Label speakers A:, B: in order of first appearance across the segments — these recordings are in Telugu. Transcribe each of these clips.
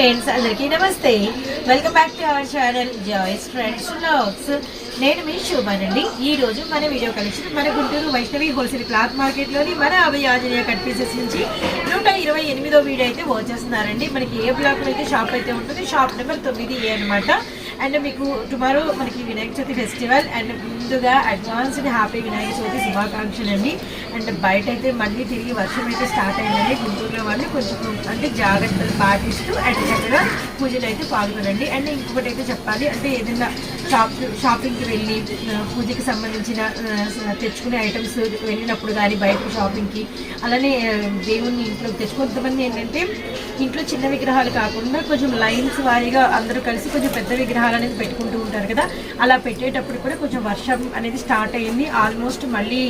A: ఫ్రెండ్స్ అందరికీ నమస్తే. Welcome back to our channel joys friends vlogs నేను మీ శోభానండి. ఈ రోజు మన వీడియో కలెక్షన్ మన గుంటూరు వైష్ణవి హోల్సేల్ క్లాత్ మార్కెట్లోని మన అభయ ఆంజనేయ కట్ పీసెస్ నుంచి నూట ఇరవై ఎనిమిదో వీడియో అయితే వచ్చేస్తున్నారండి మనకి ఏ బ్లాక్ అయితే షాప్ అయితే ఉంటుంది షాప్ నెంబర్ తొమ్మిది ఏ అనమాట అండ్ మీకు టుమారో మనకి వినాయక చవితి ఫెస్టివల్ అండ్ ముందుగా అడ్వాన్స్డ్ హ్యాపీ వినాయక చవితి శుభాకాంక్షలు అండి అండ్ బయట అయితే మళ్ళీ తిరిగి వర్షం అయితే స్టార్ట్ అయిందండి గుంటూరులో వాళ్ళు కొంచెం అంటే జాగ్రత్తలు పాటిస్తూ అండ్ చక్కగా పూజలు అయితే పాల్గొనండి. అండ్ ఇంకొకటి అయితే చెప్పాలి అంటే ఏదైనా షాప్ షాపింగ్కి వెళ్ళి పూజకి సంబంధించిన తెచ్చుకునే ఐటమ్స్ వెళ్ళినప్పుడు కానీ బయట షాపింగ్కి అలానే దేవుణ్ణి ఇంట్లో తెచ్చు కొంతమంది ఏంటంటే ఇంట్లో చిన్న విగ్రహాలు కాకుండా కొంచెం లైన్స్ వారీగా అందరూ కలిసి కొంచెం పెద్ద విగ్రహాలు అనేది పెట్టుకుంటూ ఉంటారు కదా. అలా పెట్టేటప్పుడు కూడా కొంచెం వర్షం అనేది స్టార్ట్ అయ్యింది. ఆల్మోస్ట్ మళ్ళీ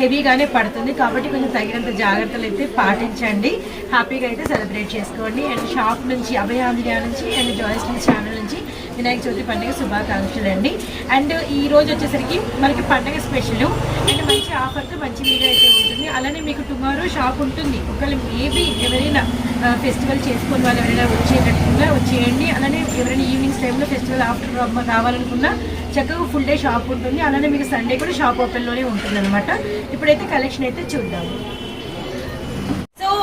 A: హెవీగానే పడుతుంది. కాబట్టి కొంచెం తగినంత జాగ్రత్తలు అయితే పాటించండి. హ్యాపీగా అయితే సెలబ్రేట్ చేసుకోండి. అండ్ షాప్ నుంచి అభయాంధ్రియా నుంచి అండ్ జాయిస్ ఛానల్ నుంచి వినాయక చవితి పండుగ శుభాకాంక్షలు అండి. అండ్ ఈ రోజు వచ్చేసరికి మనకి పండుగ స్పెషల్ అండ్ మంచి ఆఫర్తో మంచి వీడియో అయితే ఉంటుంది. అలానే మీకు టుమారో షాప్ ఉంటుంది. ఒకళ్ళు మేబీ ఎవరైనా ఫెస్టివల్ చేసుకొని వాళ్ళు ఎవరైనా వచ్చేటట్టుగా వచ్చేయండి. అలానే ఎవరైనా ఈవినింగ్స్ టైంలో ఫెస్టివల్ ఆఫ్టర్ రావాలనుకున్నా చక్కగా ఫుల్ డే షాప్ ఉంటుంది. అలానే మీకు సండే కూడా షాప్ ఓపెన్లోనే ఉంటుంది అనమాట ఇప్పుడైతే కలెక్షన్ అయితే చూద్దాము.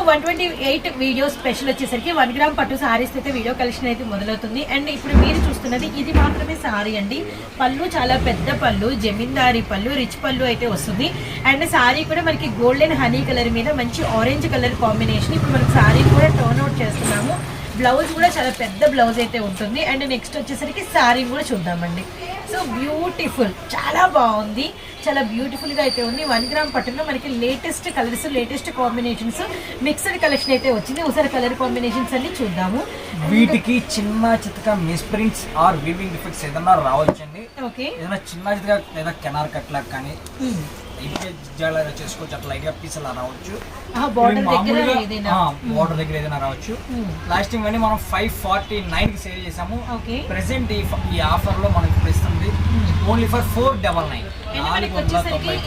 A: One twenty eight video special వచ్చేసరికి వన్ గ్రామ్ పట్టు సారీస్ అయితే వీడియో కలెక్షన్ అయితే మొదలవుతుంది. అండ్ ఇప్పుడు మీరు చూస్తున్నది ఇది మాత్రమే సారీ అండి. పళ్ళు చాలా పెద్ద పళ్ళు జమీందారీ పళ్ళు రిచ్ పళ్ళు అయితే వస్తుంది. అండ్ సారీ కూడా మనకి గోల్డెన్ హనీ కలర్ మీద మంచి ఆరెంజ్ కలర్ కాంబినేషన్ ఇప్పుడు మనకి సారీ కూడా టర్న్ అవుట్ చేస్తున్నాము. బ్లౌజ్ కూడా చాలా పెద్ద బ్లౌజ్ అయితే ఉంటుంది. అండ్ నెక్స్ట్ వచ్చేసరికి శారీ కూడా చూద్దామండి. సో బ్యూటిఫుల్ చాలా బాగుంది. చాలా బ్యూటిఫుల్గా అయితే ఉంది. వన్ గ్రామ్ పట్టులో మనకి latest colours latest combinations mixed collection అయితే వచ్చింది. ఒకసారి కలర్ కాంబినేషన్స్ అన్ని చూద్దాము.
B: వీటికి చిన్న చితక మిస్ప్రింట్స్ ఆర్ వీవింగ్ డిఫెక్ట్స్ ఏదన్నా రావచ్చండి.
A: ఓకే.
B: ఏదైనా చిన్న చితక లేదా కెనార్ కట్ లాగా కానీ చేసుకోవచ్చు అట్లా లైట్గా పీస్ అలా రావచ్చు.
A: బార్డర్ దగ్గర ఏదైనా?
B: రావచ్చు. లాస్ట్ టైం అని మనం ఫైవ్ ఫార్టీ నైన్కి సేల్ చేసాము
A: ఓకే.
B: ప్రెసెంట్ ఈ ఆఫర్లో మనకి ఇస్తుంది only for four double nine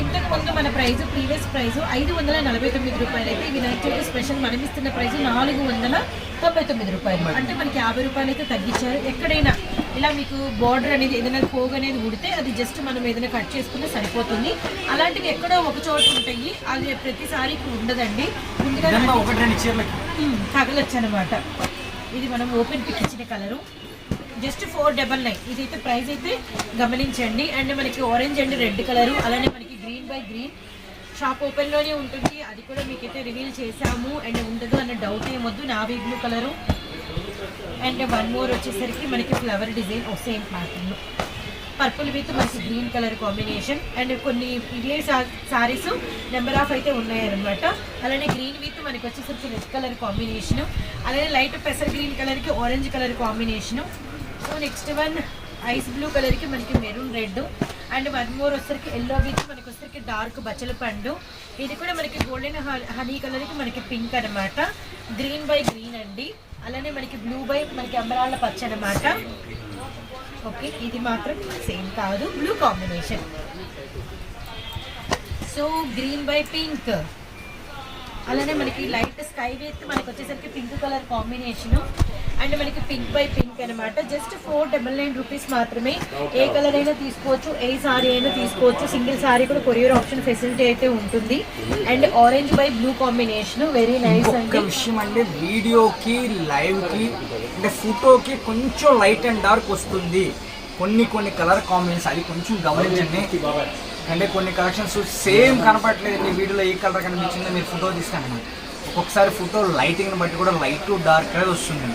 A: ఇంతకు ముందు మన ప్రైస్ ప్రీవియస్ ప్రైస్ ఐదు వందల నలభై తొమ్మిది రూపాయలు అయితే వినాయక చవితి స్పెషల్ మనం ఇస్తున్న ప్రైస్ నాలుగు వందల తొంభై తొమ్మిది రూపాయలు. అంటే మనకి యాభై రూపాయలు అయితే తగ్గించారు. ఎక్కడైనా ఇలా మీకు బార్డర్ అనేది ఏదైనా పోగు అనేది ఉడితే అది జస్ట్ మనం ఏదైనా కట్ చేసుకుంటే సరిపోతుంది. అలాంటివి ఎక్కడో ఒక చోట ఉంటాయి. అది ప్రతిసారి ఇప్పుడు ఉండదండి. తగలొచ్చు అనమాట ఇది మనం ఓపెన్ పిక్ ఇచ్చిన colour just four double nine ఇదైతే ప్రైస్ అయితే గమనించండి. అండ్ మనకి ఆరెంజ్ అండ్ రెడ్ కలరు అలానే మనకి గ్రీన్ బై గ్రీన్ షాప్ ఓపెన్లోనే ఉంటుంది. అది కూడా మీకైతే రివీల్ చేసాము అండ్ ఉండదు అన్న డౌట్ ఏమొద్దు navy blue colour and one more వచ్చేసరికి మనకి flower design same pattern purple with మనకి గ్రీన్ కలర్ కాంబినేషన్ అండ్ కొన్ని ఇడ్లీ సారీస్ నెంబర్ ఆఫ్ అయితే ఉన్నాయన్నమాట. అలానే గ్రీన్ విత్ మనకి వచ్చేసరికి రెడ్ కలర్ కాంబినేషన్. అలానే లైట్ పెసర్ గ్రీన్ కలర్కి orange colour combination. So next one ice blue కలర్కి మనకి maroon red. And one more వచ్చరికి ఎల్లో విత్ మనకి వచ్చరికి డార్క్ బచ్చల పండు. ఇది కూడా మనకి గోల్డెన్ హనీ కలర్కి మనకి పింక్ అనమాట గ్రీన్ బై గ్రీన్ అండి. అలానే మనకి బ్లూ బై మనకి అంబరాళ్ళ పచ్చ అనమాట ఓకే ఇది మాత్రం సేమ్ కాదు blue combination so green by pink అలానే మనకి లైట్ స్కై విత్ మనకి వచ్చేసరికి పింక్ కలర్ కాంబినేషన్ అండ్ మనకి పింక్ బై పింక్ అనమాట just four double nine rupees మాత్రమే. ఏ కలర్ అయినా తీసుకోవచ్చు ఏ సారీ అయినా తీసుకోవచ్చు. సింగిల్ సారీ కూడా కొరియర్ ఆప్షన్ ఫెసిలిటీ అయితే ఉంటుంది. And orange by blue combination. Very nice అండి.
B: విషయం అంటే వీడియోకి లైవ్కి అంటే ఫోటోకి కొంచెం లైట్ అండ్ డార్క్ వస్తుంది. కొన్ని కొన్ని కలర్ కాంబినేషన్స్ అది కొంచెం గమనించండి. అంటే కొన్ని కలెక్షన్స్ సేమ్ కనపడట్లేదు వీడియోలో ఏ కలర్ కనిపించిందో మీరు ఫోటో తీస్తాను. ఒక్కొక్కసారి ఫోటో లైటింగ్ని బట్టి కూడా లైట్ డార్క్ అనేది వస్తుంది.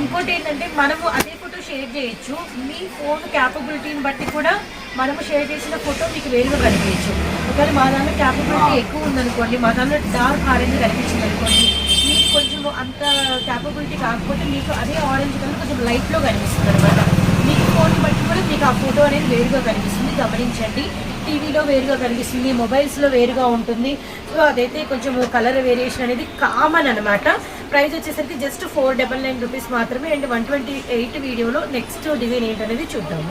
A: ఇంకోటి ఏంటంటే మనము అదే ఫోటో షేర్ చేయొచ్చు. మీ ఫోన్ క్యాపబిలిటీని బట్టి కూడా మనము షేర్ చేసిన ఫోటో మీకు వేరుగా కనిపించచ్చు. ఒకవేళ మా దాంట్లో క్యాపబిలిటీ ఎక్కువ ఉందనుకోండి మా దాంట్లో డార్క్ ఆరెంజ్ కనిపించింది అనుకోండి మీకు కొంచెం అంత క్యాపబిలిటీ కాకపోతే మీకు అదే ఆరెంజ్ కలర్ కొంచెం లైట్లో కనిపిస్తుంది అనమాట మీకు ఫోన్ బట్టి కూడా మీకు ఆ ఫోటో అనేది వేరుగా కనిపిస్తుంది. గమనించండి. టీవీలో వేరుగా కనిపిస్తుంది. మొబైల్స్లో వేరుగా ఉంటుంది. సో అదైతే కొంచెం కలర్ వేరియేషన్ అనేది కామన్ అనమాట ప్రైస్ వచ్చేసరికి just four double nine rupees మాత్రమే. అండ్ వన్ ట్వంటీ ఎయిట్ వీడియోలో నెక్స్ట్ డిజైన్ ఏంటనేది చూద్దాము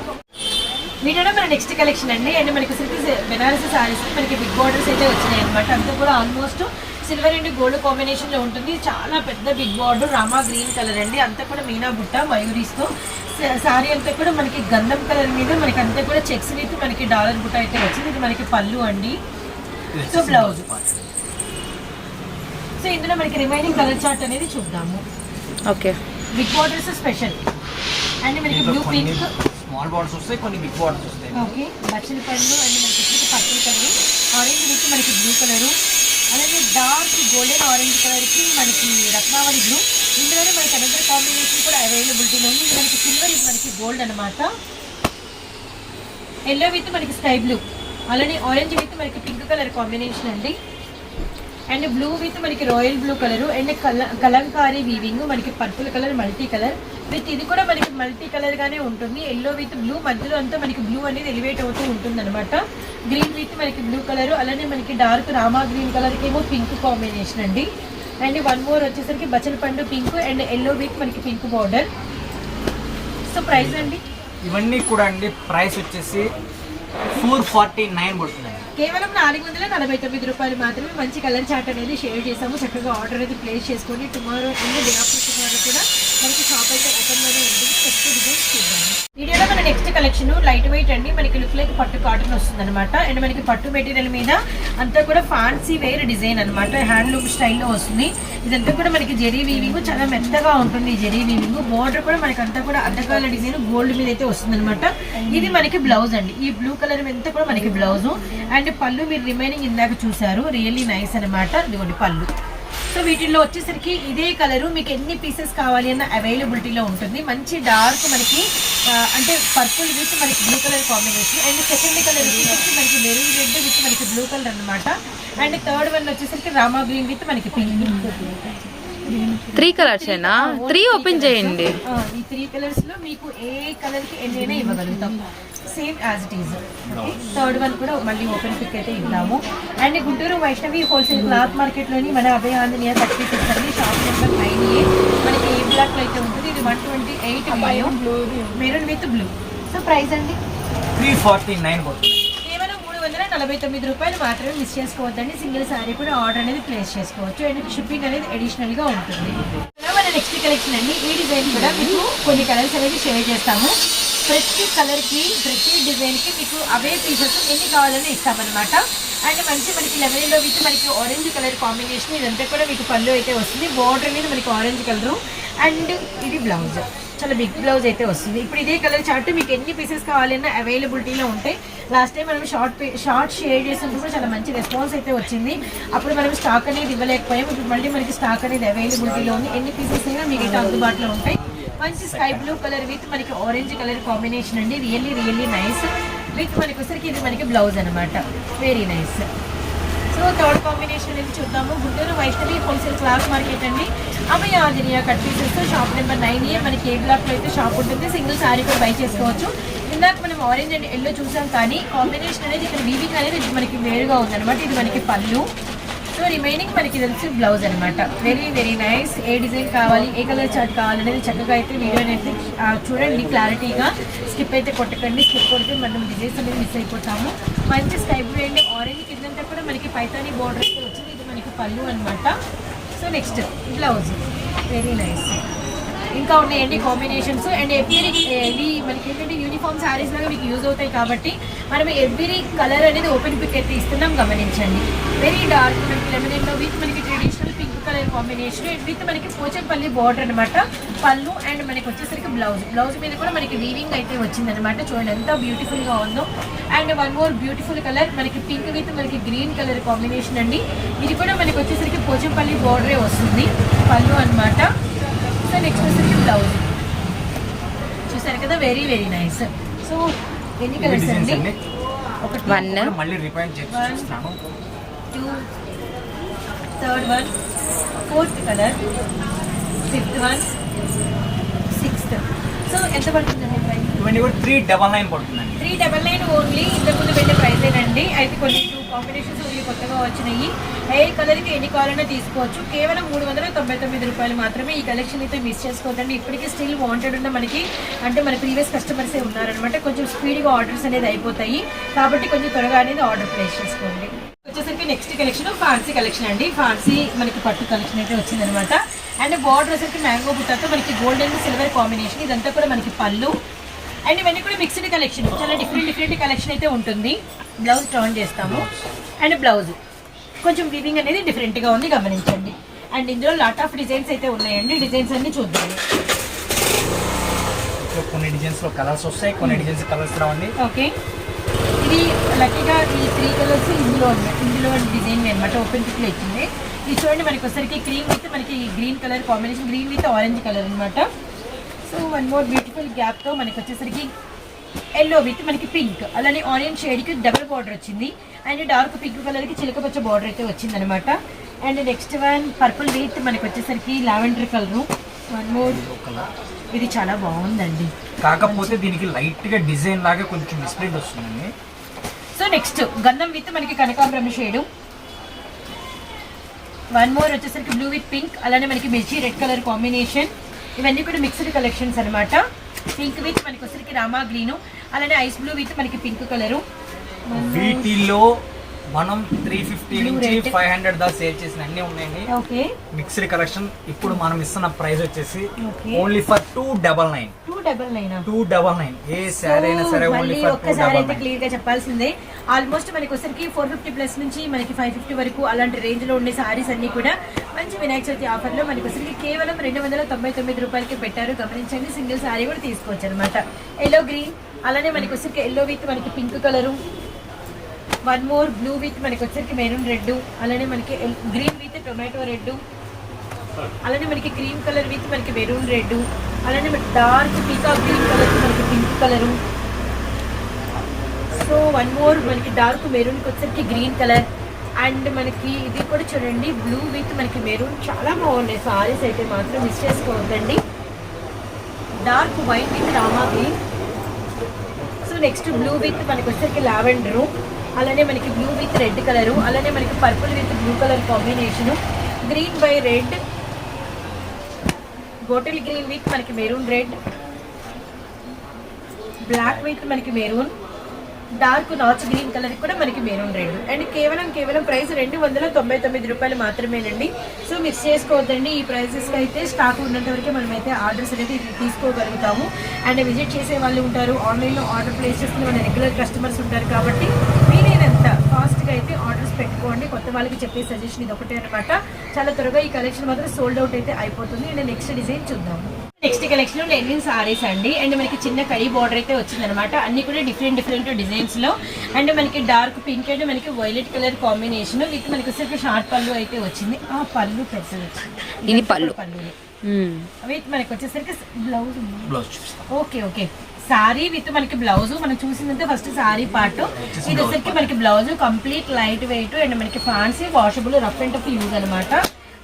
A: వీడియోలో మన నెక్స్ట్ కలెక్షన్ అండి. అండ్ మనకి వచ్చేసరికి బెనారస్ సారీస్ మనకి బిగ్ బార్డర్స్ అయితే వచ్చినాయి అనమాట అంతా కూడా ఆల్మోస్ట్ సిల్వర్ అండ్ గోల్డ్ కాంబినేషన్లో ఉంటుంది. చాలా పెద్ద big border Rama green colour అండి. అంతా కూడా మీనా బుట్ట మయూరీస్ సారీ అంతా కూడా మనకి గంధం కలర్ మీద మనకి అంతా కూడా చెక్స్ విత్ మనకి డాలర్ బుట్ట అయితే వచ్చింది. ఇది మనకి పళ్ళు అండి. సో బ్లౌజ్ సో ఇందులో మనకి రిమైనింగ్ కలర్ చార్ట్ అనేది చూద్దాము.
C: Okay
A: big borders special and మనకి బ్లూ పింక్
B: స్మాల్ బార్డర్స్ వస్తాయి కొన్ని బిగ్ బార్డర్స్ వస్తాయి.
A: ఓకే బచ్చలి పండు అండ్ మనకి పర్పుల్ కలర్. ఆరెంజ్ విత్ మనకి బ్లూ కలర్. అలాగే డార్క్ గోల్డెన్ ఆరెంజ్ కలర్కి మనకి రత్నావళి బ్లూ ఇందులోనే మనకి అనదర్ కాంబినేషన్ కూడా అవైలబిలిటీలో ఉంది. ఇది మనకి సిల్వర్ ఇది మనకి గోల్డ్ అన్నమాట. ఎల్లో విత్ మనకి స్కై బ్లూ అలానే ఆరెంజ్ విత్ మనకి పింక్ కలర్ కాంబినేషన్ అండి. అండ్ బ్లూ విత్ మనకి రాయల్ బ్లూ కలర్ అండ్ కల కలంకారీ వీవింగ్ మనకి purple colour multi colour with ఇది కూడా మనకి మల్టీ కలర్ గానే ఉంటుంది. ఎల్లో విత్ బ్లూ మధ్యలో అంతా మనకి బ్లూ అనేది ఎలివేట్ అవుతూ ఉంటుంది అనమాట గ్రీన్ విత్ మనకి బ్లూ కలర్ అలానే మనకి డార్క్ రామా గ్రీన్ కలర్ ఏమో పింక్ కాంబినేషన్ అండి. అండ్ వన్ మోర్ వచ్చేసరికి బచ్చల పండు పింక్ అండ్ ఎల్లో విత్ మనకి పింక్ బార్డర్ సో ప్రైస్ అండి?
B: ఇవన్నీ కూడా అండి ప్రైస్ వచ్చేసి ఫోర్ ఫార్టీ నైన్ పడుతుంది
A: కేవలం నాలుగు వందల నలభై తొమ్మిది రూపాయలు మాత్రమే మంచి కలర్ చార్ట్ అనేది షేర్ చేసాము చక్కగా ఆర్డర్ అనేది ప్లేస్ చేసుకొని tomorrow and day after tomorrow కూడా మనకి షాప్ అయితే ఓపెన్లోనే ఉంటుంది ఫస్ట్ డిజైన్స్ చూద్దాము. వీడియోలో మన నెక్స్ట్ కలెక్షన్ లైట్ వెయిట్ అండి. మనకి లుక్ లైక్ పట్టు కాటన్ వస్తుంది అనమాట అండ్ మనకి పట్టు మెటీరియల్ మీద అంతా కూడా ఫ్యాన్సీ వేర్ డిజైన్ అనమాట హ్యాండ్లూమ్ స్టైల్లో వస్తుంది. ఇదంతా కూడా మనకి జెరీ వీవింగ్ చాలా మెత్తగా ఉంటుంది ఈ జెరీ వీవింగ్. బోర్డర్ కూడా మనకి అంతా కూడా అడ్డకాల డిజైన్ గోల్డ్ మీద అయితే వస్తుంది అనమాట ఇది మనకి బ్లౌజ్ అండి. ఈ బ్లూ కలర్ అంతా కూడా మనకి బ్లౌజ్. అండ్ పళ్ళు మీరు రిమైనింగ్ ఇందాక చూసారు రియల్లీ నైస్ అనమాట ఇదిగోండి పళ్ళు. సో వీటిల్లో వచ్చేసరికి ఇదే కలరు మీకు ఎన్ని పీసెస్ కావాలి అన్న అవైలబిలిటీలో ఉంటుంది. మంచి డార్క్ మనకి అంటే పర్పుల్ విత్ మనకి blue colour combination. And second colour వచ్చేసరికి మనకి మెరూన్ రెడ్ విత్ మనకి బ్లూ కలర్ అన్నమాట. అండ్ థర్డ్ వన్ వచ్చేసరికి రామా గ్రీన్ విత్ మనకి పింక్.
C: త్రీ కలర్స్ ఏనా? త్రీ ఓపెన్ చేయండి.
A: ఈ త్రీ కలర్స్లో మీకు ఏ కలర్కి ఎన్నైనా ఇవ్వగలుగుతాం. Same as it is third one కూడా మళ్ళీ ఓపెన్ పిక్ అయితే ఇద్దాము. And Guntur Vaishnavi wholesale cloth మార్కెట్లోని మన అభయ ఆంజనేయ థర్టీ సిక్స్ అండి. Shop number nine A. మనకి ఏ బ్లాక్లో అయితే ఉంటుంది? ఇది one twenty eight maroon with blue so price అండి?
B: త్రీ ఫార్టీ నైన్
A: కేవలం మూడు వందల నలభై తొమ్మిది రూపాయలు మాత్రమే మిస్ చేసుకోవద్దండి. సింగిల్ సారీ కూడా ఆర్డర్ అనేది ప్లేస్ చేసుకోవచ్చు. అండ్ షిప్పింగ్ అనేది అడిషనల్గా ఉంటుంది. మన నెక్స్ట్ కలెక్షన్ అండి. ఈ డిజైన్ కూడా మీకు కొన్ని కలర్స్ అనేది షేర్ చేస్తాము. ప్రతి కలర్కి ప్రతి డిజైన్కి మీకు అవే పీసెస్ ఎన్ని కావాలని ఇస్తామన్నమాట. అండ్ మంచి మనకి లెమన్లో విత్ మనకి ఆరెంజ్ కలర్ కాంబినేషన్ ఇదంతా కూడా మీకు పళ్ళు అయితే వస్తుంది. బార్డర్ మీద మనకి ఆరెంజ్ కలరు అండ్ ఇది బ్లౌజ్. చాలా బిగ్ బ్లౌజ్ అయితే వస్తుంది. ఇప్పుడు ఇదే కలర్ చార్ట్ మీకు ఎన్ని పీసెస్ కావాలన్నా అవైలబిలిటీలో ఉంటాయి లాస్ట్ టైం మనం షార్ట్ షార్ట్ షేర్ చేసినప్పుడు చాలా మంచి రెస్పాన్స్ అయితే వచ్చింది. అప్పుడు మనం స్టాక్ అనేది ఇవ్వలేకపోయాం ఇప్పుడు మళ్ళీ మనకి స్టాక్ అనేది అవైలబిలిటీలో ఉంది. ఎన్ని పీసెస్ అయినా మీకు అందుబాటులో ఉంటాయి. మంచి స్కై బ్లూ కలర్ విత్ మనకి ఆరెంజ్ కలర్ కాంబినేషన్ అండి. రియల్లీ రియల్లీ నైస్ విత్ మనకి వచ్చరికి ఇది మనకి బ్లౌజ్ అనమాట very nice so third combination అనేది చూద్దాము. Guntur Vaishnavi wholesale cloth market అండి. Abhaya Anjaneya cut pieces shop number nine A మనకి ఏ బ్లాక్లో అయితే షాప్ ఉంటుంది. సింగిల్ సారీ కూడా బై చేసుకోవచ్చు. ఇందాక మనం ఆరెంజ్ అండ్ ఎల్లో చూసాం కానీ కాంబినేషన్ అనేది ఇక్కడ వీవింగ్ అనేది ఇది మనకి వేరుగా ఉందన్నమాట. ఇది మనకి పళ్ళు. సో రిమైనింగ్ మనకి తెలిసి బ్లౌజ్ అనమాట వెరీ వెరీ నైస్ ఏ డిజైన్ కావాలి ఏ కలర్ చార్ట్ కావాలనేది చక్కగా అయితే వీడియో అయితే చూడండి క్లారిటీగా స్కిప్ అయితే కొట్టకండి స్కిప్ కొడితే మనం డిజైన్స్ అనేది మిస్ అయిపోతాము. మంచి స్కై బ్లూ అండ్. ఆరెంజ్ కిందంతా కూడా మనకి పైతాని బార్డర్ అయితే వచ్చింది. ఇది మనకి పళ్ళు అనమాట so next blouse very nice ఇంకా ఉన్నాయండి కాంబినేషన్స్ అండ్ ఎవ్రీ ఇవి మనకి ఏంటంటే యూనిఫామ్ శారీస్ లాగా మీకు యూజ్ అవుతాయి కాబట్టి మనం ఎవ్రీ కలర్ అనేది ఓపెన్ పిక్ అయితే ఇస్తున్నాం గమనించండి. వెరీ డార్క్ మనకి లెమన్ విత్ మనకి traditional pink colour combination with మనకి పోచంపల్లి బార్డర్ అనమాట పళ్ళు అండ్ మనకి వచ్చేసరికి బ్లౌజ్ బ్లౌజ్ మీద కూడా మనకి వీవింగ్ అయితే వచ్చిందనమాట చూడండి ఎంత బ్యూటిఫుల్గా ఉందో. And one more beautiful colour మనకి పింక్ విత్ మనకి గ్రీన్ కలర్ కాంబినేషన్ అండి. ఇది కూడా మనకి వచ్చేసరికి పోచంపల్లి బార్డరే వస్తుంది. పళ్ళు అన్నమాట. సో నెక్స్ట్ వచ్చేసరికి బ్లౌజ్ చూసారు కదా? వెరీ వెరీ నైస్ సో ఎన్ని కలర్స్ అండి? ఒకటి
C: వన్
B: మళ్ళీ రిపైన్ చేసి
A: One.
B: చూపిస్తాను.
A: Two third one fourth colour fifth one sixth so ఎంత పడుతుందండి ప్రైస్
B: ఇవన్నీ కూడా త్రీ డబల్ నైన్ పడుతుందండి.
A: త్రీ డబల్ నైన్ ఓన్లీ ఇంతకుముందు పెట్టే ప్రైజేనండి అయితే కొన్ని టూ కాంబినేషన్స్ ఇవి కొత్తగా వచ్చినాయి. ఏ కలర్కి ఎన్ని కావాలన్నా తీసుకోవచ్చు. కేవలం మూడు వందల తొంభై తొమ్మిది రూపాయలు మాత్రమే ఈ కలెక్షన్ అయితే మిస్ చేసుకోవద్దండి. ఇప్పటికీ స్టిల్ వాంటెడ్ ఉన్న మనకి అంటే మన ప్రీవియస్ కస్టమర్సే ఉన్నారనమాట కొంచెం స్పీడ్గా ఆర్డర్స్ అనేది అయిపోతాయి. కాబట్టి కొంచెం త్వరగా అనేది ఆర్డర్ ప్లేస్ చేసుకోండి. వచ్చేసరికి నెక్స్ట్ కలెక్షన్ ఫాన్సీ కలెక్షన్ అండి. ఫాన్సీ మనకి పట్టు కలెక్షన్ అయితే వచ్చిందనమాట అండ్ బార్డర్ వచ్చేసరికి మ్యాంగో బుట్టతో మనకి గోల్డ్ అండ్ సిల్వర్ కాంబినేషన్ ఇదంతా కూడా మనకి పళ్ళు. అండ్ ఇవన్నీ కూడా మిక్స్డ్ కలెక్షన్ చాలా డిఫరెంట్ డిఫరెంట్ కలెక్షన్ అయితే ఉంటుంది. బ్లౌజ్ టర్న్ చేస్తాము. And blouse. కొంచెం వీవింగ్ అనేది డిఫరెంట్గా ఉంది గమనించండి. అండ్ ఇందులో లాట్ ఆఫ్ డిజైన్స్ అయితే ఉన్నాయండి. డిజైన్స్ అన్ని చూద్దాం.
B: కొన్ని డిజైన్స్లో కలర్స్ వస్తాయి కొన్ని డిజైన్స్ కలర్స్ రావండి.
A: ఓకే ఇది లక్కీగా ఈ త్రీ కలర్స్ ఇందులో ఇందులో డిజైన్ అనమాట ఓపెన్ పిక్లో ఇచ్చింది ఇది చూడండి మనకి వచ్చరికి క్రీమ్ విత్ మనకి green colour combination green with orange colour అనమాట సో వన్ మోర్ బ్యూటిఫుల్ గ్యాప్తో మనకి వచ్చేసరికి ఎల్లో విత్ మనకి పింక్ అలానే ఆరెంజ్ షేడ్కి డబుల్ బార్డర్ వచ్చింది. అండ్ డార్క్ పింక్ కలర్కి చిలకపచ్చ బార్డర్ అయితే వచ్చింది అనమాట and next one purple with మనకి వచ్చేసరికి లావెండర్ కలరు వన్ మోర్ ఇది చాలా బాగుందండి.
B: కాకపోతే దీనికి లైట్గా డిజైన్ లాగా కొంచెం డిస్ప్లేట్ వస్తుందండి
A: సో నెక్స్ట్ గంధం విత్ మనకి కనకాంబరం షేడు వన్ మోర్ వచ్చేసరికి బ్లూ విత్ పింక్ అలానే మనకి మిర్చి రెడ్ కలర్ కాంబినేషన్ ఇవన్నీ కూడా మిక్స్డ్ కలెక్షన్స్ అన్నమాట. పింక్ విత్ మనకి వచ్చేసరికి రామా గ్రీను అలానే ఐస్ బ్లూ విత్ మనకి పింక్ కలరు.
B: వీటిలో మనం త్రీ ఫిఫ్టీ నుంచి. ఫైవ్ హండ్రెడ్ దాకా సేల్ చేసిన అన్ని ఉన్నాయండి.
A: ఓకే.
B: మిక్స్డ్ కలెక్షన్ ఇప్పుడు మనం ఇస్తున్న ప్రైస్ వచ్చేసి. Only for two double nine
A: two double nine
B: two double nine ఏ శారీ అయినా సరే ఓన్లీ
A: ఒక్కసారి అయితే క్లియర్గా చెప్పాల్సిందే. ఆల్మోస్ట్ మనకి వచ్చరికి ఫోర్ ఫిఫ్టీ ప్లస్ నుంచి మనకి ఫైవ్ ఫిఫ్టీ వరకు అలాంటి రేంజ్లో ఉండే సారీస్ అన్ని కూడా మంచి వినాయక చవితి ఆఫర్లో మనకి వచ్చరికి కేవలం రెండు వందల తొంభై తొమ్మిది రూపాయలకి పెట్టారు. గమనించండి సింగిల్ సారీ కూడా తీసుకోవచ్చు అనమాట ఎల్లో గ్రీన్ అలానే మనకి వచ్చరికి ఎల్లో విత్ మనకి pink colour one more blue with మనకి వచ్చరికి మెరూన్ రెడ్ అలానే మనకి గ్రీన్ విత్ టొమాటో రెడ్ అలానే మనకి క్రీమ్ కలర్ విత్ మనకి మెరూన్ రెడ్ అలానే మనకి డార్క్ పీకా గ్రీన్ కలర్ మనకి pink colour so one more మనకి డార్క్ మెరూన్కి వచ్చరికి గ్రీన్ కలర్ అండ్ మనకి ఇది కూడా చూడండి బ్లూ విత్ మనకి మెరూన్ చాలా బాగున్నాయి. సారీస్ అయితే మాత్రం మిస్ చేసుకోవద్దండి. Dark white with Rama green next blue with మనకి వచ్చేసరికి లావెండరు. అలానే మనకి బ్లూ విత్ రెడ్ కలరు అలానే మనకి purple with blue colour combination green by red bottle green with మనకి మెరూన్ రెడ్ బ్లాక్ విత్ మనకి మెరూన్ డార్క్ నాచ్ గ్రీన్ కలర్ కూడా మనకి మెరూన్ రెడ్ అండ్ కేవలం కేవలం ప్రైస్ రెండు వందల తొంభై తొమ్మిది రూపాయలు మాత్రమేనండి. సో మిస్ చేసుకోవద్దండి. ఈ ప్రైసెస్కి అయితే స్టాక్ ఉన్నంత వరకే మనమైతే ఆర్డర్స్ అనేది తీసుకోగలుగుతాము. అండ్ విజిట్ చేసే వాళ్ళు ఉంటారు. ఆన్లైన్లో ఆర్డర్ ప్లేస్ చేసుకుని మన రెగ్యులర్ కస్టమర్స్ ఉంటారు కాబట్టి వీలైనంత ఫాస్ట్గా అయితే ఆర్డర్స్ పెట్టుకోండి. కొత్త వాళ్ళకి చెప్పే సజెషన్ ఇది ఒకటే అనమాట చాలా త్వరగా ఈ కలెక్షన్ మాత్రం సోల్డ్ అవుట్ అయితే అయిపోతుంది. అండ్ నెక్స్ట్ డిజైన్ చూద్దాము. నెక్స్ట్ కలెక్షన్ లెనిన్ సారీస్ అండి. అండ్ మనకి చిన్న కడి బార్డర్ అయితే వచ్చిందనమాట. అన్ని కూడా డిఫరెంట్ డిఫరెంట్ డిజైన్స్లో. అండ్ మనకి డార్క్ పింక్ అండ్ మనకి వైలెట్ కలర్ కాంబినేషన్ విత్ మనకి వచ్చేసరికి షార్ట్ పళ్ళు అయితే వచ్చింది. ఆ పళ్ళు పెద్దది
C: ఇది పళ్ళు.
A: పళ్ళు. విత్ మనకి వచ్చేసరికి blouse
B: blouse
A: okay okay sari with మనకి బ్లౌజ్ మనం చూసిందంటే ఫస్ట్ సారీ పార్ట్ ఇది వచ్చరికి మనకి blouse complete light weight and మనకి fancy washable rough and tough use అనమాట.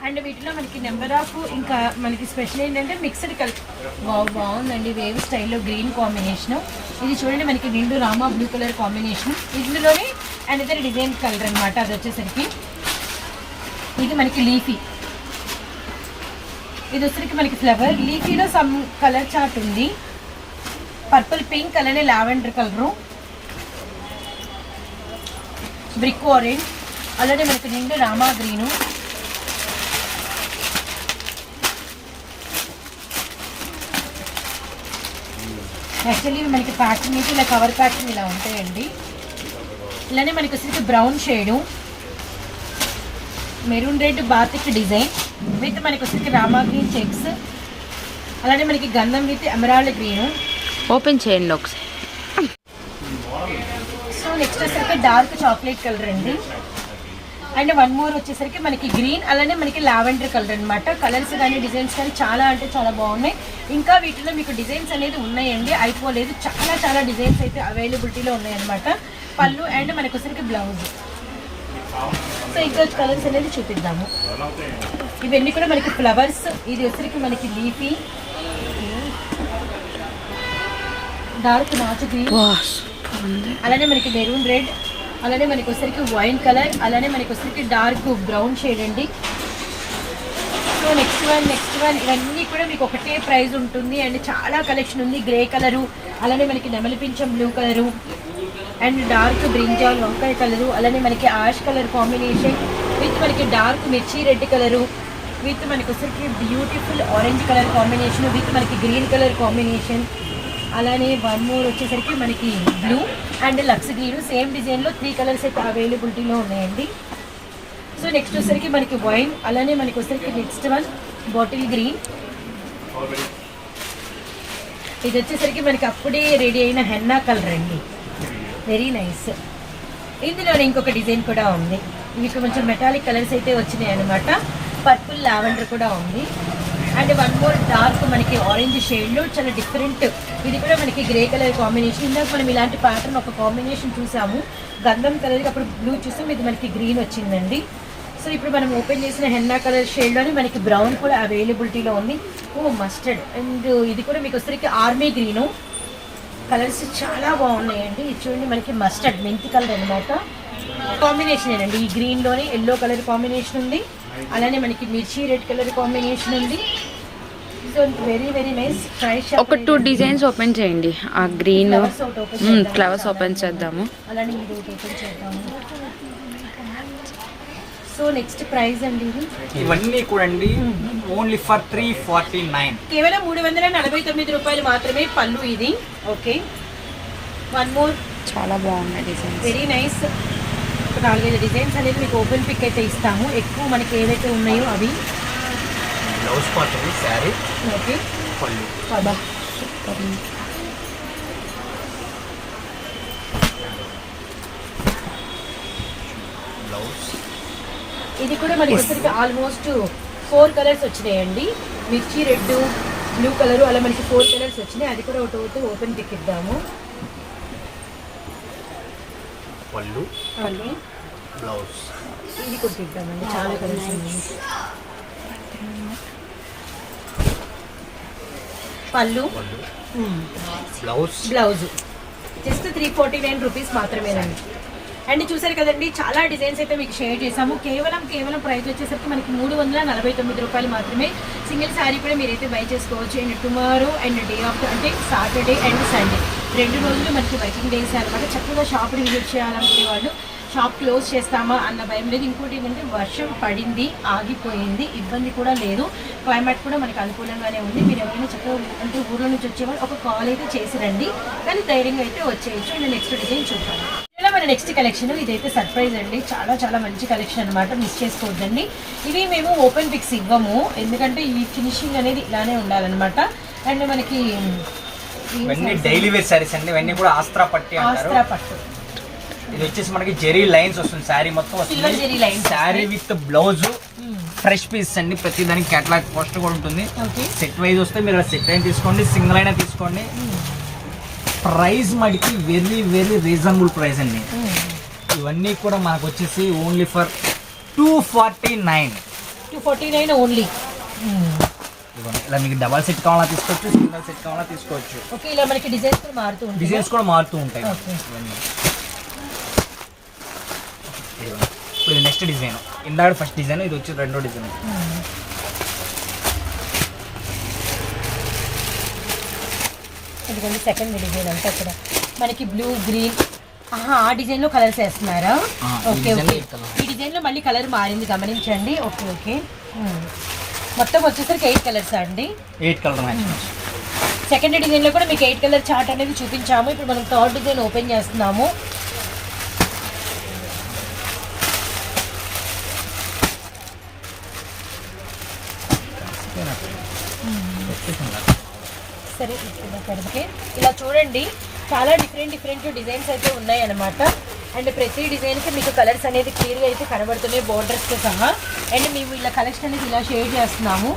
A: అండ్ వీటిలో మనకి నెంబర్ ఆఫ్ ఇంకా మనకి స్పెషల్ ఏంటంటే మిక్స్డ్ కలర్. బాగుందండి. వేవ్ స్టైల్లో గ్రీన్ కాంబినేషన్. ఇది చూడండి మనకి నిండు రామా బ్లూ కలర్ కాంబినేషన్. ఇందులోనే అనదర్ డిజైన్ కలర్ అనమాట అది వచ్చేసరికి ఇది మనకి లీఫీ ఇది వచ్చరికి మనకి ఫ్లవర్ లీఫీలో సమ్ కలర్ చార్ట్ ఉంది. పర్పుల్ పింక్ అలానే లావెండర్ కలరు బ్రిక్ ఆరెంజ్ అలానే మనకి నిండు రామా గ్రీను యాక్చువల్లీ మనకి ప్యాకింగ్ అయితే ఇలా కవర్ ప్యాకింగ్ ఇలా ఉంటాయండి. ఇలానే మనకి వచ్చేసి brown shade maroon red batik design with మనకి వచ్చేసి రామా గ్రీన్ చెక్స్ అలానే మనకి గంధం విత్ ఎమరాల్డ్ గ్రీను
C: ఓపెన్ చేయండి ఒకసారి
A: సో నెక్స్ట్ వచ్చేసరికి డార్క్ చాక్లెట్ కలర్ అండి. అండ్ వన్ మోర్ వచ్చేసరికి మనకి గ్రీన్ అలానే మనకి లావెండర్ కలర్ అన్నమాట. కలర్స్ కానీ డిజైన్స్ కానీ చాలా అంటే చాలా బాగున్నాయి. ఇంకా వీటిలో మీకు డిజైన్స్ అనేది ఉన్నాయండి. అయిపోలేదు. చాలా చాలా డిజైన్స్ అయితే అవైలబిలిటీలో ఉన్నాయన్నమాట. పళ్ళు అండ్ మనకి వచ్చరికి బ్లౌజ్. సో ఇంకా కలర్స్ అనేది చూపిద్దాము. ఇవన్నీ కూడా మనకి ఫ్లవర్స్. ఇది వచ్చరికి మనకి లీఫీ. డార్క్ నాచు గ్రీన్. అలానే మనకి మెరూన్ రెడ్. అలానే మనకి వచ్చరికి వైన్ కలర్ అలానే మనకి వచ్చరికి డార్క్ బ్రౌన్ షేడ్ అండి. So next one next one ఇవన్నీ కూడా మీకు ఒకటే ప్రైస్ ఉంటుంది. అండ్ చాలా కలెక్షన్ ఉంది. గ్రే కలరు అలానే మనకి నెమలిపించం blue colour and dark brinjal వంకాయ కలరు అలానే మనకి ఆష్ కలర్ కాంబినేషన్ విత్ మనకి డార్క్ మిర్చి రెడ్ కలరు విత్ మనకి వచ్చరికి beautiful orange colour combination with మనకి గ్రీన్ కలర్ కాంబినేషన్. అలానే వన్ మోర్ వచ్చేసరికి మనకి బ్లూ అండ్ లక్స్ గ్రీన్. సేమ్ డిజైన్లో త్రీ కలర్స్ అయితే అవైలబిలిటీలో ఉన్నాయండి. సో నెక్స్ట్ వచ్చేసరికి మనకి వైన్ అలానే మనకి వచ్చేసరికి నెక్స్ట్ వన్ బాటిల్ గ్రీన్. ఇది వచ్చేసరికి మనకి అప్పుడే రెడీ అయిన హెన్నా కలర్ అండి. వెరీ నైస్ ఇందులో ఇంకొక డిజైన్ కూడా ఉంది. ఇవి కొంచెం మెటాలిక్ కలర్స్ అయితే వచ్చినాయి అనమాట పర్పుల్ లావెండర్ కూడా ఉంది. అండ్ వన్ మోర్ డార్క్ మనకి ఆరెంజ్ షేడ్లో చాలా డిఫరెంట్ ఇది కూడా మనకి గ్రే కలర్ కాంబినేషన్ ఇందాక మనం ఇలాంటి ప్యాటర్న్ ఒక కాంబినేషన్ చూసాము. గంధం కలర్కి అప్పుడు బ్లూ చూసాం. ఇది మనకి గ్రీన్ వచ్చిందండి. సో ఇప్పుడు మనం ఓపెన్ చేసిన హెన్నా కలర్ షేడ్లోని మనకి బ్రౌన్ కూడా అవైలబిలిటీలో ఉంది. ఓ మస్టర్డ్ అండ్ ఇది కూడా మీకు వచ్చరికి ఆర్మీ గ్రీను కలర్స్ చాలా బాగున్నాయండి. ఇది చూడండి మనకి మస్టర్డ్ మెంతి కలర్ అనమాట కాంబినేషన్ అండి ఈ గ్రీన్లోనే ఎల్లో కలర్ కాంబినేషన్ ఉంది. అలానే మనకి మిర్చి రెడ్ కలర్ కాంబినేషన్ ఉంది. సో వెరీ వెరీ నైస్
C: ఒక టూ డిజైన్స్ ఓపెన్ చేయండి. ఆ గ్రీన్. ఫ్లవర్స్ ఓపెన్ చేద్దాము.
A: అలానే ఇది ఒకటి open చేద్దాము. సో నెక్స్ట్ ప్రైస్ అండి ఇది.
B: ఇవన్నీ కూడా అండి only for three forty nine
A: కేవలం మూడు వందల నలభై తొమ్మిది రూపాయలు మాత్రమే పళ్ళు ఇది. ఓకే వన్ మోర్
C: చాలా బాగున్నాయి డిజైన్స్.
A: వెరీ నైస్ నాలుగైదు డిజైన్స్ అనేది మీకు ఓపెన్ పిక్ అయితే ఇస్తాము. ఎక్కువ మనకి ఏవైతే ఉన్నాయో అవి.
B: Blouse part sari
A: okay.
B: పళ్ళు. బ్లౌజ్.
A: ఇది కూడా మనకి వచ్చరికి ఆల్మోస్ట్ ఫోర్ కలర్స్ వచ్చినాయండి. మిర్చి రెడ్ బ్లూ కలర్ అలా మనకి ఫోర్ కలర్స్ వచ్చినాయి. అది కూడా ఒకటి ఓపెన్ పిక్ ఇద్దాము.
B: పళ్ళు. బ్లౌజ్.
A: ఇది కూడా ఇద్దామండి చాలా పళ్ళు.
B: పళ్ళు. Blouse.
A: Blouse. Just three forty nine rupees మాత్రమేనండి. అండ్ చూసారు కదండి చాలా డిజైన్స్ అయితే మీకు షేర్ చేసాము కేవలం కేవలం ప్రైస్ వచ్చేసరికి మనకి మూడు వందల నలభై తొమ్మిది రూపాయలు మాత్రమే సింగిల్ శారీ కూడా మీరైతే బై చేసుకోవచ్చు. And tomorrow and day after అంటే సాటర్డే అండ్ సండే. రెండు రోజులు మనకి వర్కింగ్ డేస్ అనమాట చక్కగా షాప్ విజిట్ చేయాలనుకునే వాళ్ళు షాప్ క్లోజ్ చేస్తామా అన్న భయం లేదు. ఇంకోటి ఏంటంటే వర్షం పడింది ఆగిపోయింది ఇబ్బంది కూడా లేదు. క్లైమేట్ కూడా మనకి అనుకూలంగానే ఉంది. మీరు ఎవరైనా చక్కగా అంటే ఊర్లో నుంచి వచ్చేవాళ్ళు ఒక కాల్ అయితే చేసి రండి. కానీ ధైర్యంగా అయితే వచ్చేయచ్చు. అండ్ నెక్స్ట్ డిజైన్ చూద్దాం. ఇలా మన నెక్స్ట్ కలెక్షన్ ఇదైతే సర్ప్రైజ్ అండి. చాలా చాలా మంచి కలెక్షన్ అనమాట మిస్ చేసుకోవద్దండి. ఇవి మేము ఓపెన్ పిక్స్ ఇవ్వము. ఎందుకంటే ఈ ఫినిషింగ్ అనేది ఇలానే ఉండాలన్నమాట. అండ్ మనకి
B: ఇవన్నీ డైలీ వేర్ శారీస్ అండి. ఇవన్నీ కూడా ఆస్త్రా పట్టి అంటారు.
A: ఆస్త్రా పట్టు.
B: ఇది వచ్చేసి మనకి జెరీ లైన్స్ వస్తుంది. శారీ మొత్తం
A: lines.
B: Sari with blouse fresh piece అండి. ప్రతి దానికి కేటలాగ్ పోస్ట్ కూడా ఉంటుంది. సెట్ వైజ్ వస్తే మీరు సెట్ అయినా తీసుకోండి. సింగిల్ అయినా తీసుకోండి. ప్రైస్ మడికి వెరీ వెరీ రీజనబుల్ ప్రైస్ అండి. ఇవన్నీ కూడా మనకు వచ్చేసి only for two forty nine.
A: Two forty nine only.
B: ఇలా మీకు డబల్ సెట్ కావాలా తీసుకోవచ్చు సింగిల్ సెట్ కావాలా తీసుకోవచ్చు.
A: ఓకే ఇలా మనకి డిజైన్స్ కూడా మారుతూ ఉంటాయి
B: డిజైన్స్ కూడా మారుతూ ఉంటాయి. ఇప్పుడు ఇది నెక్స్ట్ డిజైన్ ఇందాక ఫస్ట్ డిజైన్ ఇది వచ్చి రెండో డిజైన్
A: ఇదిగోండి సెకండ్ డిజైన్ అంతా కూడా. మనకి బ్లూ గ్రీన్ ఆహా ఆ డిజైన్లో కలర్స్ వేస్తున్నారా? Okay okay.
B: ఈ colour.
A: ఈ డిజైన్లో మళ్ళీ కలర్ మారింది గమనించండి. ఓకే ఓకే. మొత్తం వచ్చేసరికి ఎయిట్ కలర్స్ అండి.
B: ఎయిట్ కలర్
A: సెకండ్ డిజైన్లో కూడా మీకు ఎయిట్ కలర్ చార్ట్ అనేది చూపించాము. ఇప్పుడు మనం థర్డ్ డిజైన్ ఓపెన్ చేస్తున్నాము. సరే ఇక్కడ కడిగితే ఇలా చూడండి చాలా డిఫరెంట్ డిఫరెంట్ డిజైన్స్ అయితే ఉన్నాయి అనమాట అండ్ ప్రతి డిజైన్కి మీకు కలర్స్ అనేది క్లియర్గా అయితే కనబడుతున్నాయి బోర్డర్స్తో సహా. అండ్ మేము ఇలా కలెక్షన్ అనేది ఇలా షేర్ చేస్తున్నాము.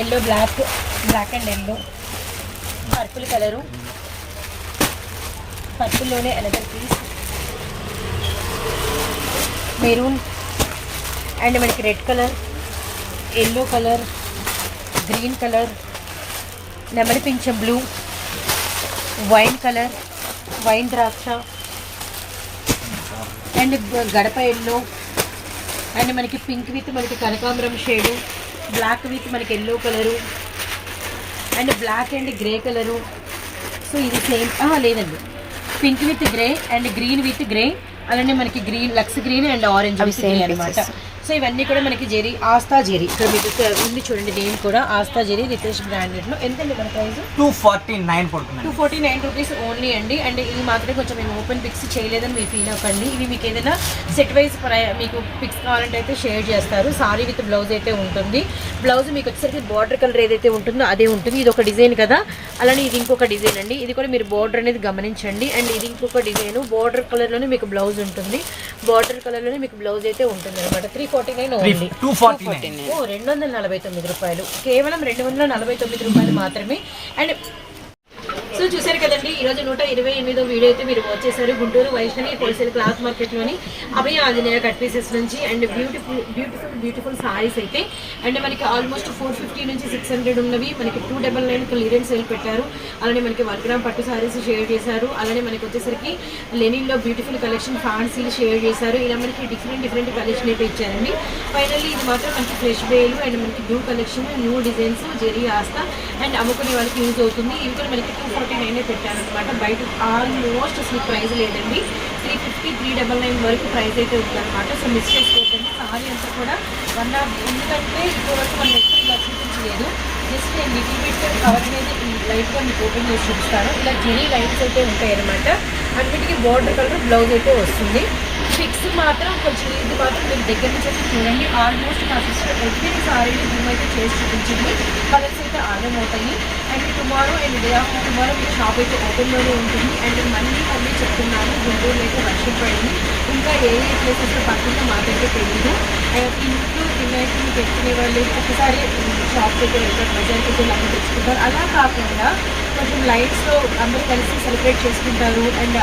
A: Yellow black black and yellow purple colour పర్పుల్లోనే another piece maroon and మనకి red colour yellow colour green colour నెమలి పింఛం బ్లూ వైన్ కలర్ వైన్ ద్రాక్ష అండ్ గడప ఎల్లో అండ్ మనకి పింక్ విత్ మనకి కనకాంబరం షేడు బ్లాక్ విత్ మనకి yellow colour and black and grey colour. So ఇది సేమ్ లేదండి. Pink with grey and green with grey అలానే మనకి green lux green and orange అనమాట. సో ఇవన్నీ కూడా మనకి జెరీ ఆస్తా జెరీ. ఇక్కడ మీకు ఉంది చూడండి నేను కూడా ఆస్తా జెరీ రితేష్ బ్రాండెడ్లో ఎంతండి మన price?
B: Two forty nine
A: two forty nine rupees only అండి. అండ్ ఇది మాత్రమే కొంచెం మేము ఓపెన్ పిక్స్ చేయలేదని మీరు ఫీల్ అవ్వకండి. ఇవి మీకు ఏదైనా సెట్ వైజ్ మీకు పిక్స్ కావాలంటే అయితే షేర్ చేస్తారు. సారీ విత్ బ్లౌజ్ అయితే ఉంటుంది. బ్లౌజ్ మీకు వచ్చేసరికి బార్డర్ కలర్ ఏదైతే ఉంటుందో అదే ఉంటుంది. ఇది ఒక డిజైన్ కదా. అలానే ఇది ఇంకొక డిజైన్ అండి. ఇది కూడా మీరు బార్డర్ అనేది గమనించండి. అండ్ ఇది ఇంకొక డిజైన్. బార్డర్ కలర్లోనే మీకు బ్లౌజ్ ఉంటుంది. బార్డర్ కలర్లోనే మీకు బ్లౌజ్ అయితే ఉంటుంది అనమాట three forty nine only.
B: Two forty nine.
A: ఓ రెండు వందల నలభై తొమ్మిది రూపాయలు. కేవలం రెండు వందల నలభై తొమ్మిది రూపాయలు మాత్రమే. అండ్ సో చూసారు కదండి. ఈరోజు నూట ఇరవై ఎనిమిదో వీడియో అయితే మీరు వచ్చేసారు గుంటూరు వైష్ణవి హోల్సేల్ క్లాత్ మార్కెట్లోని అభయ ఆంజనేయ కట్ పీసెస్ నుంచి and beautiful beautiful beautiful saris అయితే. అండ్ మనకి ఆల్మోస్ట్ ఫోర్ ఫిఫ్టీ నుంచి సిక్స్ హండ్రెడ్ ఉన్నవి. మనకి two double nine clearance sale పెట్టారు. అలానే మనకి వన్ గ్రామ్ పట్టు సారీస్ షేర్ చేశారు. అలానే మనకి వచ్చేసరికి లెనిన్లో బ్యూటిఫుల్ కలెక్షన్ ఫ్యాన్సీలు షేర్ చేశారు. ఇలా మనకి డిఫరెంట్ డిఫరెంట్ కలెక్షన్ అయితే ఇచ్చారండి. ఫైనల్లీ ఇది మాత్రం మనకి ఫ్రెష్ వేలు అండ్ మనకి new collection new designs zari ఆస్తా and అమ్ముకునే వాళ్ళకి యూజ్ అవుతుంది. ఇవి కూడా మనకి టూ కాబట్టి నేనే పెట్టాను అనమాట బయట ఆల్మోస్ట్ అసలు ప్రైస్ లేదండి. Three fifty three double nine వరకు ప్రైస్ అయితే ఉందన్నమాట. సో మిస్ చేసుకోకండి. సారీ అంతా కూడా వన్ ఆఫ్ ఎందుకంటే ఇప్పుడు వరకు మనం ఎప్పుడు చూపించలేదు జస్ట్ నేను లిటిల్ బిట్ కవర్ మీద లైట్గా మీకు ఓపెన్ చేసి చూపిస్తాను. ఇలా జెరీ లైన్స్ అయితే ఉంటాయి అనమాట అన్నిటికీ బార్డర్ కలర్ బ్లౌజ్ అయితే వస్తుంది. ఫిక్స్ మాత్రం కొంచెం ఇది మాత్రం మీరు దగ్గర నుంచి అయితే చూడండి. ఆల్మోస్ట్ మా సిస్టర్ ఎవ్రీ సారీని జూమ్ అయితే చేసి చూపించింది. కలర్స్ అయితే అవుతాయి and tomorrow and day after tomorrow me shop అయితే ఓపెన్లోనే ఉంటుంది. అండ్ మళ్ళీ మళ్ళీ చెప్తున్నాను గుంటూరులో అయితే వర్షం పడింది. ఇంకా ఏ ఏ ప్లేసెస్ పడుతుందో మాకైతే తెలియదు ఇంట్లో తినేసి మీకు ఎత్తుకునే వాళ్ళు ఒకసారి షాప్కి అయితే వెళ్తారు బజార్కి అయితే అక్కడ తెచ్చుకుంటారు. అలా కాకుండా కొంచెం లైట్స్లో అందరూ కలిసి సెలబ్రేట్ చేసుకుంటారు. అండ్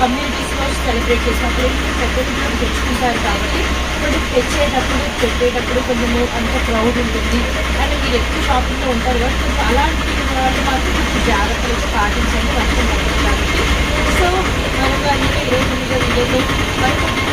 A: కమ్యూనిటీస్లో సెలబ్రేట్ చేసినప్పుడు పెద్ద తెచ్చుకుంటారు కాబట్టి కొన్ని తెచ్చేటప్పుడు పెట్టేటప్పుడు కొంచెం అంత క్రౌడ్ ఉంటుంది. అండ్ మీరు ఎక్కువ షాపింగ్లో ఉంటారు కాబట్టి కొంచెం అలాంటి వాళ్ళు మాత్రం కొంచెం జాగ్రత్తలు పాటించండి వర్షం కాబట్టి. సో మనకు అనేది ఇరవై తొమ్మిదో విజయంలో మనకు